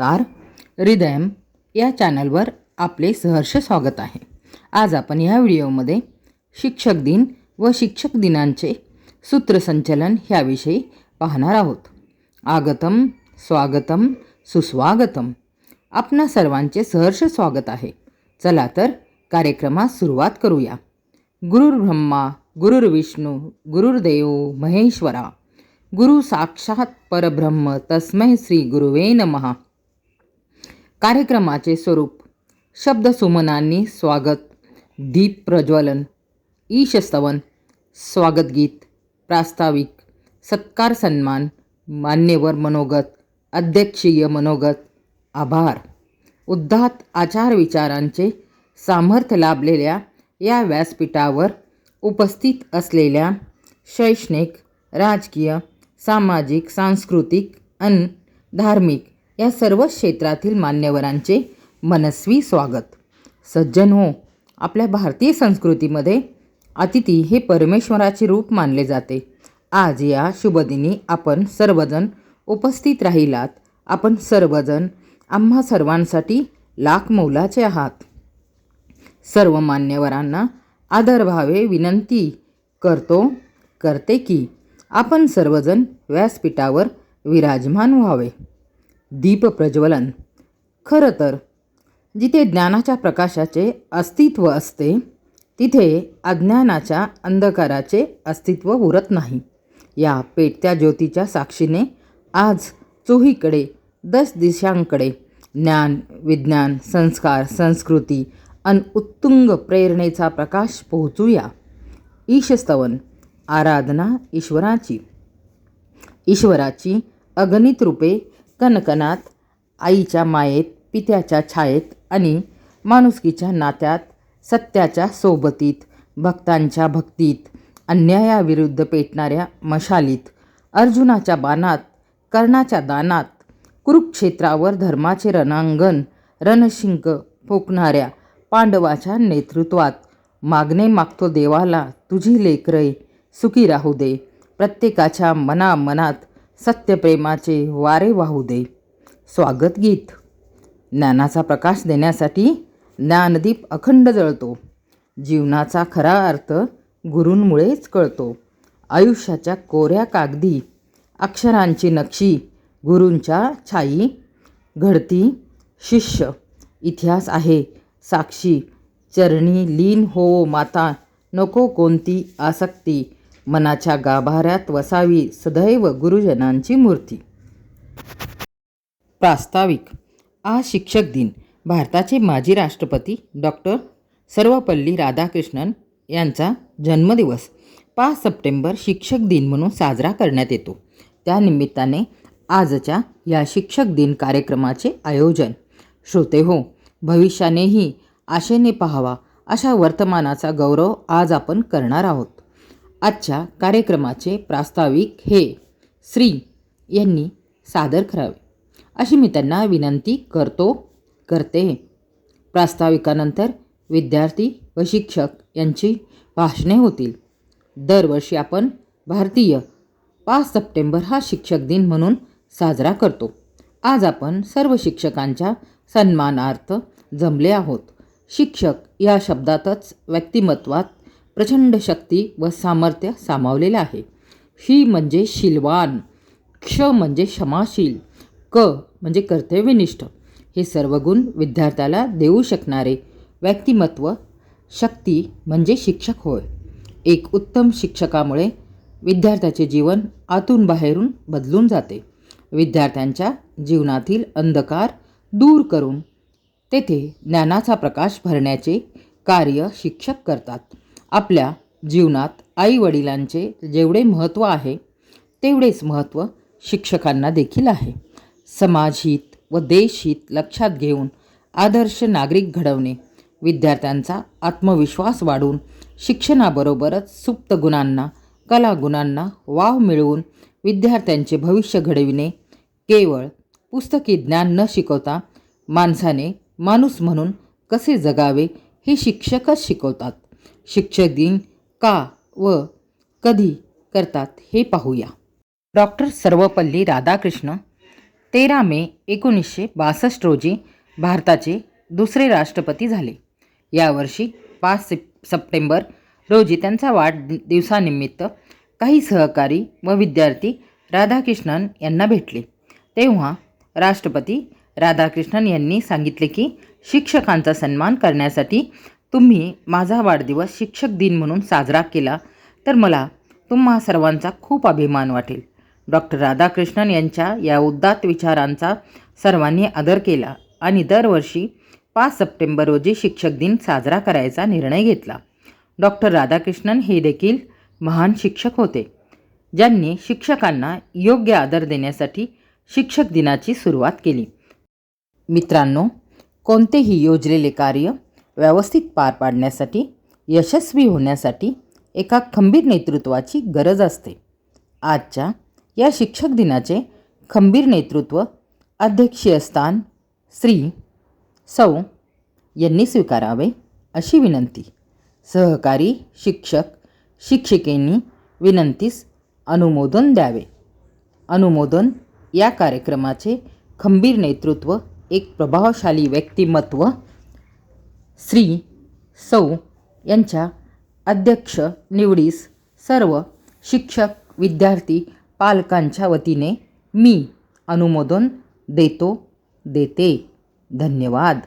नमस्कार हृदयम या चॅनलवर आपले सहर्ष स्वागत आहे. आज आपण या व्हिडिओमध्ये शिक्षक दिन व शिक्षक दिनांचे सूत्रसंचलन ह्याविषयी पाहणार आहोत. आगतम स्वागतम सुस्वागतम. आपणा सर्वांचे सहर्ष स्वागत आहे. चला तर कार्यक्रमास सुरुवात करूया. गुरुर्ब्रह्मा गुरुर्विष्णू गुरुर्देव महेश्वरा. गुरु साक्षात परब्रह्म तस्मै श्री गुरुवे नमहा कार्यक्रमाचे स्वरूप. शब्दसुमनांनी स्वागत. दीप प्रज्वलन. ईशस्तवन. स्वागतगीत प्रास्ताविक. सत्कार सन्मान. मान्यवर मनोगत. अध्यक्षीय मनोगत. आभार. उद्धात आचार विचारांचे सामर्थ्य लाभलेल्या या व्यासपीठावर उपस्थित असलेल्या शैक्षणिक राजकीय सामाजिक सांस्कृतिक अन धार्मिक या सर्व क्षेत्रातील मान्यवरांचे मनस्वी स्वागत. सज्जन हो आपल्या भारतीय संस्कृतीमध्ये अतिथी हे परमेश्वराचे रूप मानले जाते. आज या शुभदिनी आपण सर्वजण उपस्थित राहिलात. आपण सर्वजण आम्हा सर्वांसाठी लाख मौलाचे आहात. सर्व मान्यवरांना आदरभावे विनंती करतो करते की आपण सर्वजण व्यासपीठावर विराजमान व्हावे. दीप प्रज्वलन. खरं तर जिथे ज्ञानाच्या प्रकाशाचे अस्तित्व असते तिथे अज्ञानाच्या अंधकाराचे अस्तित्व उरत नाही. या पेटत्या ज्योतीच्या साक्षीने आज चोहीकडे दस दिशांकडे ज्ञान विज्ञान संस्कार संस्कृती अन उत्तुंग प्रेरणेचा प्रकाश पोहोचूया. ईशस्तवन आराधना ईश्वराची. ईश्वराची अगणित रूपे कणकणात आईच्या मायेत पित्याच्या छायेत आणि माणुसकीच्या नात्यात सत्याच्या सोबतीत भक्तांच्या भक्तीत अन्यायाविरुद्ध पेटणाऱ्या मशालीत अर्जुनाच्या बाणात कर्णाच्या दानात कुरुक्षेत्रावर धर्माचे रणांगण रणशिंक फोकणाऱ्या पांडवाच्या नेतृत्वात मागणे मागतो देवाला तुझी लेकरे सुखी राहू दे. प्रत्येकाच्या मनामनात सत्यप्रेमाचे वारे वाहू दे. स्वागत गीत. ज्ञानाचा प्रकाश देण्यासाठी ज्ञानदीप अखंड जळतो. जीवनाचा खरा अर्थ गुरूंमुळेच कळतो. आयुष्याच्या कोऱ्या कागदी अक्षरांची नक्षी गुरूंच्या छाई घडती शिष्य इतिहास आहे. साक्षी चरणी लीन हो माता नको कोणती आसक्ती. मनाच्या गाभाऱ्यात वसावी सदैव गुरुजनांची मूर्ती. प्रास्ताविक. आज शिक्षक दिन. भारताचे माजी राष्ट्रपती डॉक्टर सर्वपल्ली राधाकृष्णन यांचा जन्मदिवस. पाच सप्टेंबर शिक्षक दिन म्हणून साजरा करण्यात येतो. त्यानिमित्ताने आजच्या या शिक्षक दिन कार्यक्रमाचे आयोजन. श्रोते हो भविष्यानेही आशेने पाहावा अशा वर्तमानाचा गौरव आज आपण करणार आहोत. आजच्या कार्यक्रमाचे प्रास्ताविक हे श्री यांनी सादर करावे. अशी मी त्यांना विनंती करतो करते. प्रास्ताविकानंतर विद्यार्थी व शिक्षक यांची भाषणे होतील. दरवर्षी आपण भारतीय पाच सप्टेंबर हा शिक्षक दिन म्हणून साजरा करतो. आज आपण सर्व शिक्षकांच्या सन्मानार्थ जमले आहोत. शिक्षक या शब्दातच व्यक्तिमत्वात प्रचंड शक्ती व सामर्थ्य सामावलेलं आहे. शी म्हणजे शिलवान क्ष म्हणजे क्षमाशील क म्हणजे कर्तव्यनिष्ठ. हे सर्व गुण विद्यार्थ्याला देऊ शकणारे व्यक्तिमत्व शक्ती म्हणजे शिक्षक होय. एक उत्तम शिक्षकामुळे विद्यार्थ्याचे जीवन आतून बाहेरून बदलून जाते. विद्यार्थ्यांच्या जीवनातील अंधकार दूर करून तेथे ज्ञानाचा प्रकाश भरण्याचे कार्य शिक्षक करतात. आपल्या जीवनात आईवडिलांचे जेवढे महत्त्व आहे तेवढेच महत्त्व शिक्षकांना देखील आहे. समाजहित व देशहित लक्षात घेऊन आदर्श नागरिक घडवणे विद्यार्थ्यांचा आत्मविश्वास वाढून शिक्षणाबरोबरच सुप्त गुणांना कलागुणांना वाव मिळवून विद्यार्थ्यांचे भविष्य घडविणे केवळ पुस्तकी ज्ञान न शिकवता माणसाने माणूस म्हणून कसे जगावे हे शिक्षकच शिकवतात. शिक्षक दिन का व कधी करतात हे पाहूया. डॉक्टर सर्वपल्ली राधाकृष्ण तेरा मे एकोणीसशे बासष्ट रोजी भारताचे दुसरे राष्ट्रपती झाले. यावर्षी पाच सप्टेंबर रोजी त्यांचा वाढदिवसानिमित्त काही सहकारी व विद्यार्थी राधाकृष्णन यांना भेटले. तेव्हा राष्ट्रपती राधाकृष्णन यांनी सांगितले की शिक्षकांचा सन्मान करण्यासाठी तुम्ही माझा वाढदिवस शिक्षक दिन म्हणून साजरा केला तर मला तुम्हा सर्वांचा खूप अभिमान वाटेल. डॉक्टर राधाकृष्णन यांच्या या उद्दात विचारांचा सर्वांनी आदर केला आणि दरवर्षी पाच सप्टेंबर रोजी शिक्षक दिन साजरा करायचा निर्णय घेतला. डॉक्टर राधाकृष्णन हे देखील महान शिक्षक होते ज्यांनी शिक्षकांना योग्य आदर देण्यासाठी शिक्षक दिनाची सुरुवात केली. मित्रांनो कोणतेही योजलेले कार्य व्यवस्थित पार पाडण्यासाठी यशस्वी होण्यासाठी एका खंबीर नेतृत्वाची गरज असते. आजच्या या शिक्षक दिनाचे खंबीर नेतृत्व अध्यक्षीय स्थान श्री. सौ. यांनी स्वीकारावे अशी विनंती. सहकारी शिक्षक शिक्षिकेंनी विनंतीस अनुमोदन द्यावे. अनुमोदन या कार्यक्रमाचे खंबीर नेतृत्व एक प्रभावशाली व्यक्तिमत्व श्री सौ यांच्या अध्यक्ष निवडीस सर्व शिक्षक विद्यार्थी पालकांच्या वतीने मी अनुमोदन देतो देते. धन्यवाद.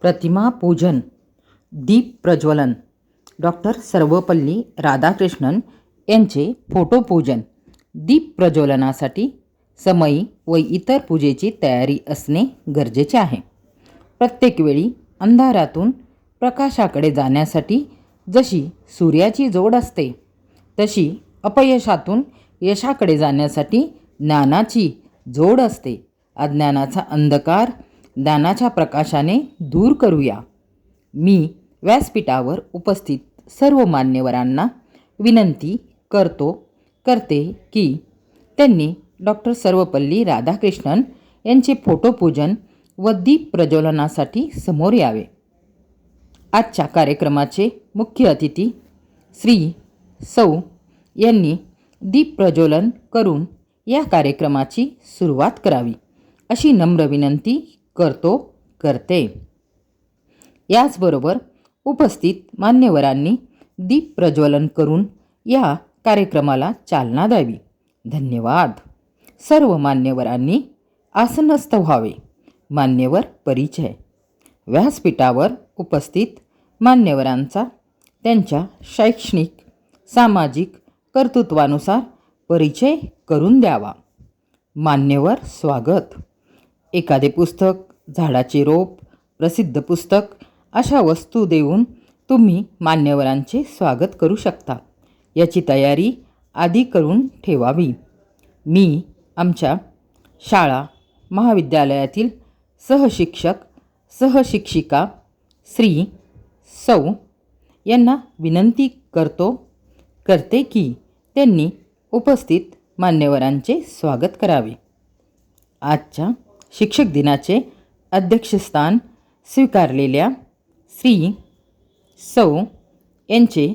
प्रतिमा पूजन दीप प्रज्वलन डॉक्टर सर्वपल्ली राधाकृष्णन यांचे फोटोपूजन दीप प्रज्वलनासाठी समयी व इतर पूजेची तयारी असणे गरजेचे आहे. प्रत्येक वेळी अंधारातून प्रकाशाकडे जाण्यासाठी जशी सूर्याची जोड असते तशी अपयशातून यशाकडे जाण्यासाठी ज्ञानाची जोड असते. अज्ञानाचा अंधकार ज्ञानाच्या प्रकाशाने दूर करूया. मी व्यासपीठावर उपस्थित सर्व मान्यवरांना विनंती करतो करते की त्यांनी डॉक्टर सर्वपल्ली राधाकृष्णन यांचे फोटोपूजन व दीप प्रज्वलनासाठी समोर यावे. आजच्या कार्यक्रमाचे मुख्य अतिथी श्री सौ यांनी दीप प्रज्वलन करून या कार्यक्रमाची सुरुवात करावी अशी नम्र विनंती करतो करते. याचबरोबर उपस्थित मान्यवरांनी दीप प्रज्वलन करून या कार्यक्रमाला चालना द्यावी. धन्यवाद. सर्व मान्यवरांनी आसनस्थ व्हावे. मान्यवर परिचय. व्यासपीठावर उपस्थित मान्यवरांचा त्यांच्या शैक्षणिक सामाजिक कर्तृत्वानुसार परिचय करून द्यावा. मान्यवर स्वागत. एखादे पुस्तक झाडाचे रोप प्रसिद्ध पुस्तक अशा वस्तू देऊन तुम्ही मान्यवरांचे स्वागत करू शकता. याची तयारी आधी करून ठेवावी. मी आमच्या शाळा महाविद्यालयातील सहशिक्षक सहशिक्षिका श्री सौ यांना विनंती करतो करते की त्यांनी उपस्थित मान्यवरांचे स्वागत करावे. आजच्या शिक्षक दिनाचे अध्यक्षस्थान स्वीकारलेल्या श्री सौ यांचे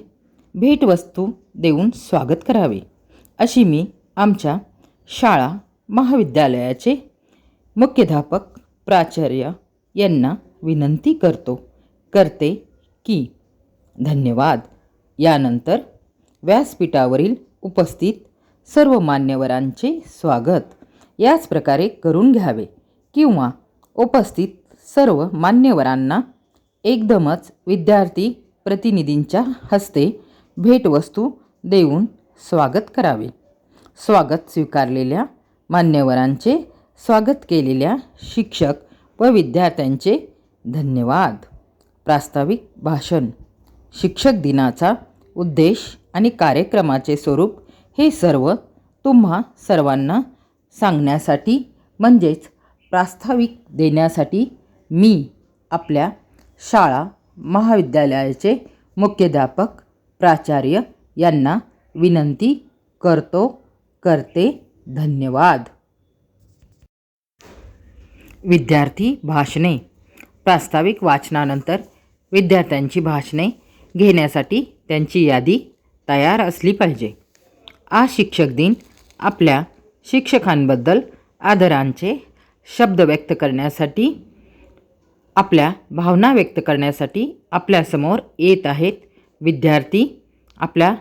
भेटवस्तू देऊन स्वागत करावे अशी मी आमच्या शाळा महाविद्यालयाचे मुख्याध्यापक प्राचार्य यांना विनंती करतो करते की धन्यवाद. यानंतर व्यासपीठावरील उपस्थित सर्व मान्यवरांचे स्वागत. याच प्रकारे करून घ्यावे किंवा उपस्थित सर्व मान्यवरांना एकदमच विद्यार्थी प्रतिनिधींच्या हस्ते भेटवस्तू देऊन स्वागत करावे. स्वागत स्वीकारलेल्या मान्यवरांचे स्वागत केलेल्या शिक्षक व विद्यार्थ्यांचे धन्यवाद. प्रास्ताविक भाषण. शिक्षक दिनाचा उद्देश आणि कार्यक्रमाचे स्वरूप हे सर्व तुम्हा सर्वांना सांगण्यासाठी म्हणजेच प्रास्ताविक देण्यासाठी मी आपल्या शाळा महाविद्यालयाचे मुख्याध्यापक प्राचार्य यांना विनंती करतो करते धन्यवाद. विद्यार्थी भाषणे. प्रास्ताविक वाचनानंतर विद्यार्थ्यांची भाषणे घेण्यासाठी त्यांची यादी तयार असली पाहिजे. आज शिक्षक दिन आपल्या शिक्षकांबद्दल आदरांचे शब्द व्यक्त करण्यासाठी आपल्या भावना व्यक्त करण्यासाठी आपल्यासमोर येत आहेत विद्यार्थी आपल्या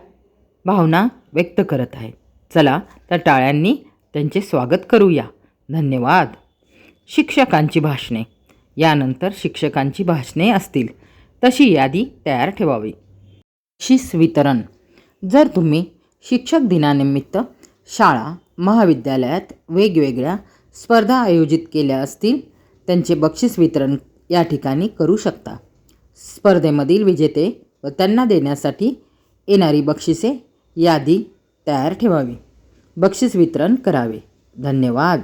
भावना व्यक्त करत आहेत. चला तर टाळ्यांनी त्यांचे स्वागत करूया. धन्यवाद. शिक्षकांची भाषणे. यानंतर शिक्षकांची भाषणे असतील. तशी यादी तयार ठेवावी. शिस वितरण. जर तुम्ही शिक्षक दिनानिमित्त शाळा महाविद्यालयात वेगवेगळ्या स्पर्धा आयोजित केल्या असतील त्यांचे बक्षीस वितरण या ठिकाणी करू शकता. स्पर्धेमधील विजेते व त्यांना देण्यासाठी येणारी बक्षिसे यादी तयार ठेवावी. बक्षीस वितरण करावे. धन्यवाद.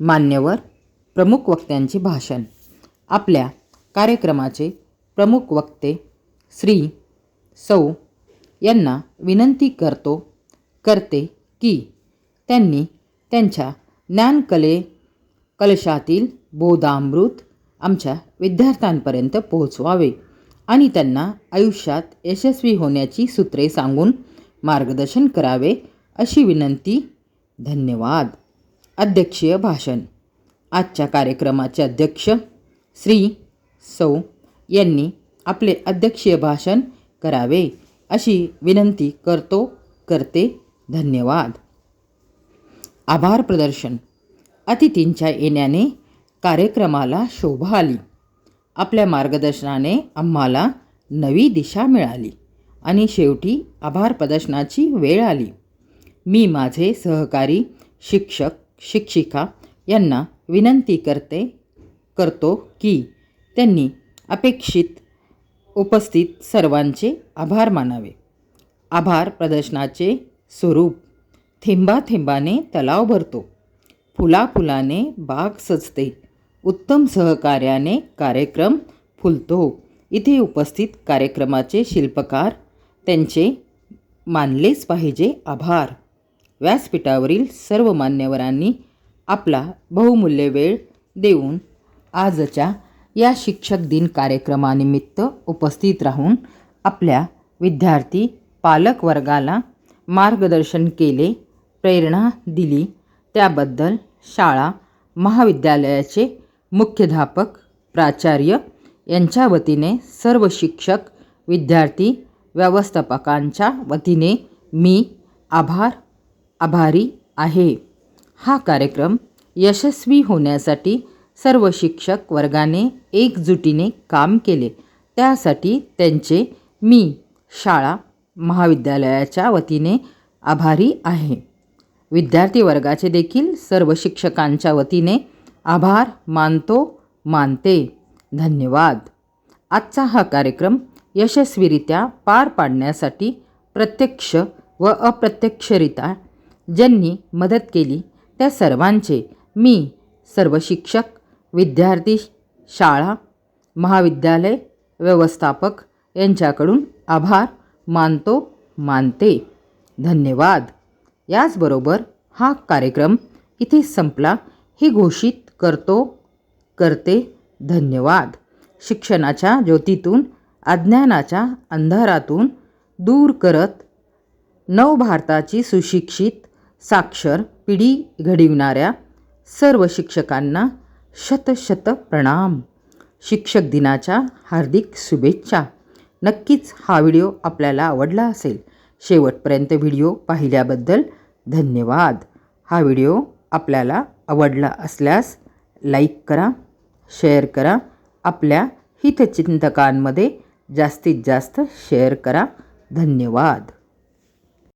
मान्यवर प्रमुख वक्त्यांचे भाषण. आपल्या कार्यक्रमाचे प्रमुख वक्ते श्री. सौ. यांना विनंती करतो करते की त्यांनी त्यांच्या ज्ञानकले कलशातील बोधामृत आमच्या विद्यार्थ्यांपर्यंत पोहोचवावे आणि त्यांना आयुष्यात यशस्वी होण्याची सूत्रे सांगून मार्गदर्शन करावे अशी विनंती. धन्यवाद. अध्यक्षीय भाषण. आजच्या कार्यक्रमाचे अध्यक्ष श्री सौ यांनी आपले अध्यक्षीय भाषण करावे अशी विनंती करतो करते. धन्यवाद. आभार प्रदर्शन. अतिथींच्या येण्याने कार्यक्रमाला शोभा आली. आपल्या मार्गदर्शनाने आम्हाला नवी दिशा मिळाली आणि शेवटी आभार प्रदर्शनाची वेळ आली. मी माझे सहकारी शिक्षक शिक्षिका यांना विनंती करते करतो की त्यांनी अपेक्षित उपस्थित सर्वांचे आभार मानावे. आभार प्रदर्शनाचे स्वरूप थेंबा थेंबाने तलाव भरतो. फुला फुलाने बाग सजते. उत्तम सहकार्याने कार्यक्रम फुलतो. इथे उपस्थित कार्यक्रमाचे शिल्पकार त्यांचे मानलेच पाहिजे आभार. व्यासपीठावरील सर्व मान्यवरांनी आपला बहुमूल्य वेळ देऊन आजच्या या शिक्षक दिन कार्यक्रमानिमित्त उपस्थित राहून आपल्या विद्यार्थी पालक वर्गाला मार्गदर्शन केले प्रेरणा दिली. त्याबद्दल शाळा महाविद्यालयाचे मुख्याध्यापक प्राचार्य यांच्या वतीने सर्व शिक्षक विद्यार्थी व्यवस्थापकांच्या वतीने मी आभार आभारी आहे. हा कार्यक्रम यशस्वी होण्यासाठी सर्व शिक्षक वर्गाने एकजुटीने काम केले. त्यासाठी त्यांचे मी शाळा महाविद्यालयाच्या वतीने आभारी आहे. विद्यार्थी वर्गाचे देखील सर्व शिक्षकांच्या वतीने आभार मानतो मानते. धन्यवाद. आजचा हा कार्यक्रम यशस्वीरित्या पार पाडण्यासाठी प्रत्यक्ष व अप्रत्यक्षरित्या ज्यांनी मदत केली त्या सर्वांचे मी सर्व शिक्षक विद्यार्थी शाळा महाविद्यालय व्यवस्थापक यांच्याकडून आभार मानतो मानते. धन्यवाद. याचबरोबर हा कार्यक्रम इथे संपला. हे घोषित करतो करते. धन्यवाद. शिक्षणाच्या ज्योतीतून अज्ञानाच्या अंधारातून दूर करत नवभारताची सुशिक्षित साक्षर पिढी घडविणाऱ्या सर्व शिक्षकांना शतशत प्रणाम. शिक्षक दिनाच्या हार्दिक शुभेच्छा. नक्कीच हा व्हिडिओ आपल्याला आवडला असेल. शेवटपर्यंत व्हिडिओ पाहिल्याबद्दल धन्यवाद. हा व्हिडिओ आपल्याला आवडला असल्यास लाईक करा शेअर करा आपल्या हितचिंतकांमध्ये जास्तीत जास्त शेअर करा. धन्यवाद.